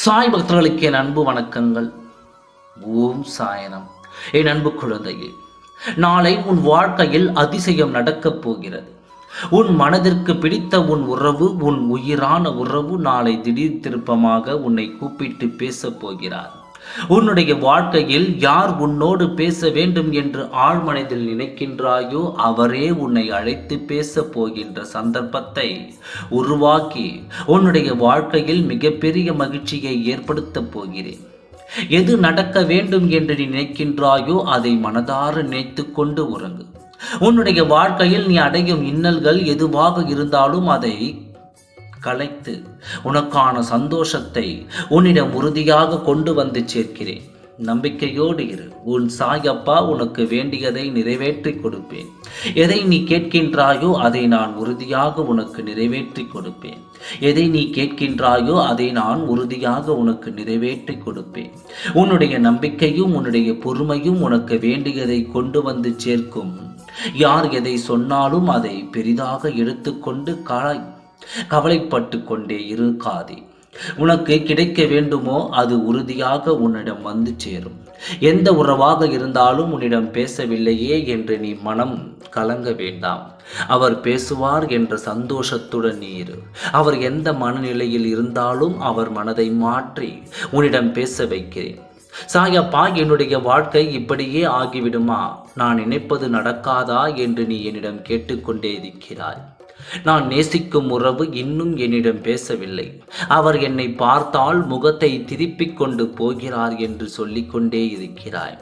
சாய் பக்தர்களுக்கு என் அன்பு வணக்கங்கள். ஓம் சாயனம். என் அன்பு குழந்தையே நாளை உன் வாழ்க்கையில் அதிசயம் நடக்கப் போகிறது. உன் மனதிற்கு பிடித்த உன் உறவு உன் உயிரான உறவு நாளை திடீர் திருப்பமாக உன்னை கூப்பிட்டு பேசப் போகிறார். உன்னுடைய வாழ்க்கையில் யார் உன்னோடு பேச வேண்டும் என்று ஆழ்மனதில் நினைக்கின்றாயோ அவரே உன்னை அழைத்து பேசப் போகின்ற சந்தர்ப்பத்தை உருவாக்கி உன்னுடைய வாழ்க்கையில் மிகப்பெரிய மகிழ்ச்சியை ஏற்படுத்தப் போகிறேன். எது நடக்க வேண்டும் என்று நீ நினைக்கின்றாயோ அதை மனதார நினைத்து கொண்டு உறங்கு. உன்னுடைய வாழ்க்கையில் நீ அடையும் இன்னல்கள் எதுவாக இருந்தாலும் அதை கலைத்து உனக்கான சந்தோஷத்தை உன்னிடம் உறுதியாக கொண்டு வந்து சேர்க்கிறேன். நம்பிக்கையோடு இரு. உன் சாயப்பா உனக்கு வேண்டியதை நிறைவேற்றி கொடுப்பேன். எதை நீ கேட்கின்றாயோ அதை நான் உறுதியாக உனக்கு நிறைவேற்றி கொடுப்பேன். எதை நீ கேட்கின்றாயோ அதை நான் உறுதியாக உனக்கு நிறைவேற்றி கொடுப்பேன். உன்னுடைய நம்பிக்கையும் உன்னுடைய பொறுமையும் உனக்கு வேண்டியதை கொண்டு வந்து சேர்க்கும். யார் எதை சொன்னாலும் அதை பெரிதாக எடுத்துக்கொண்டு காய் கவலைப்பட்டு கொண்டே இருக்காதே உனக்கு கிடைக்க வேண்டுமோ அது உறுதியாக உன்னிடம் வந்து சேரும். எந்த உறவாக இருந்தாலும் உன்னிடம் பேசவில்லையே என்று நீ மனம் கலங்க வேண்டாம். அவர் பேசுவார் என்ற சந்தோஷத்துடன் நீ இரு. அவர் எந்த மனநிலையில் இருந்தாலும் அவர் மனதை மாற்றி உன்னிடம் பேச வைக்கிறேன். சாயப்பா என்னுடைய வாழ்க்கை இப்படியே ஆகிவிடுமா? நான் நினைப்பது நடக்காதா என்று நீ என்னிடம் கேட்டுக்கொண்டே இருக்கிறாய். நான் நேசிக்கும் உறவு இன்னும் என்னிடம் பேசவில்லை. அவர் என்னை பார்த்தால் முகத்தை திருப்பிக் கொண்டு போகிறார் என்று சொல்லிக்கொண்டே இருக்கிறாய்.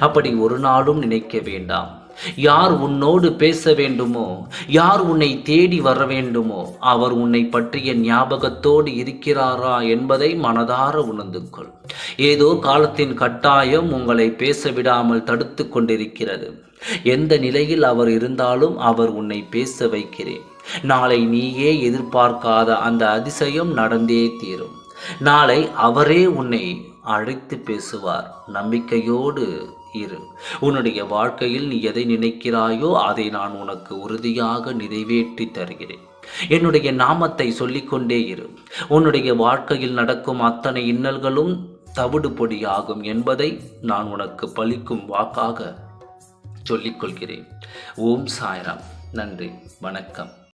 அப்படி ஒரு நாளும் நினைக்க வேண்டாம். யார் உன்னோடு பேச வேண்டுமோ யார் உன்னை தேடி வர வேண்டுமோ அவர் உன்னை பற்றிய ஞாபகத்தோடு இருக்கிறாரா என்பதை மனதார உணர்ந்து கொள் ஏதோ காலத்தின் கட்டாயம் உங்களை பேச விடாமல் தடுத்து கொண்டிருக்கிறது. எந்த நிலையில் அவர் இருந்தாலும் அவர் உன்னை பேச வைக்கிறேன். நாளை நீயே எதிர்பார்க்காத அந்த அதிசயம் நடந்தே தீரும். நாளை அவரே உன்னை அழைத்து பேசுவார். நம்பிக்கையோடு இரு. உன்னுடைய வாழ்க்கையில் நீ எதை நினைக்கிறாயோ அதை நான் உனக்கு உறுதியாக நிறைவேற்றி தருகிறேன். என்னுடைய நாமத்தை சொல்லிக்கொண்டே இரு. உன்னுடைய வாழ்க்கையில் நடக்கும் அத்தனை இன்னல்களும் தவிடு பொடியாகும் என்பதை நான் உனக்கு பலிக்கும் வாக்காக சொல்லிக்கொள்கிறேன். ஓம் சாய்ராம். நன்றி. வணக்கம்.